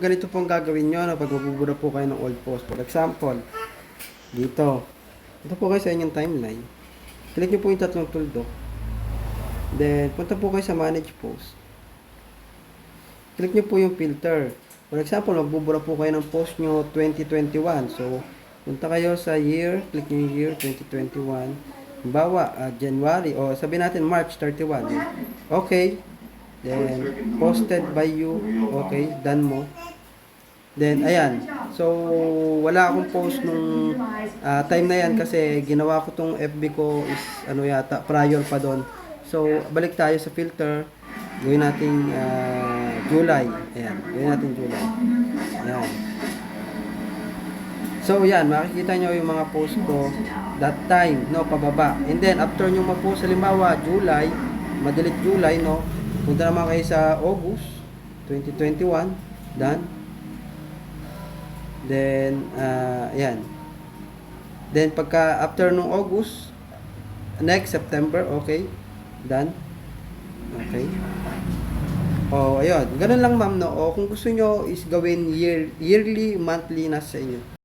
Ganito po ang gagawin nyo no, pag magbubura po kayo ng old post. For example, dito. Ito po kayo sa inyong timeline. Click nyo po yung tatlong tuldok. Then, punta po kayo sa manage post. Click nyo po yung filter. For example, magbubura po kayo ng post nyo 2021. So, punta kayo sa year, click nyo yung year 2021. Halimbawa, ah, January, o sabihin natin March 31. Okay. Then, posted by you. Okay, done mo. Then, ayan. So, wala akong post nung ah, time na yan kasi ginawa ko tong FB ko is ano yata, prior pa doon. So, balik tayo sa filter. Gawin natin ah, July. Ayan, gawin natin July. Ayan. So, yan, makikita nyo yung mga post ko that time, no, pababa. And then, after nyo ma-post, halimbawa, July, madalit July, no, punta naman kayo sa August 2021, done. Then, uh, yan. Then, pagka after nung August, next September, okay, done. Okay. Oh, ayun. Ganun lang, ma'am, no. O, kung gusto nyo is gawin year, yearly, monthly, nasa inyo.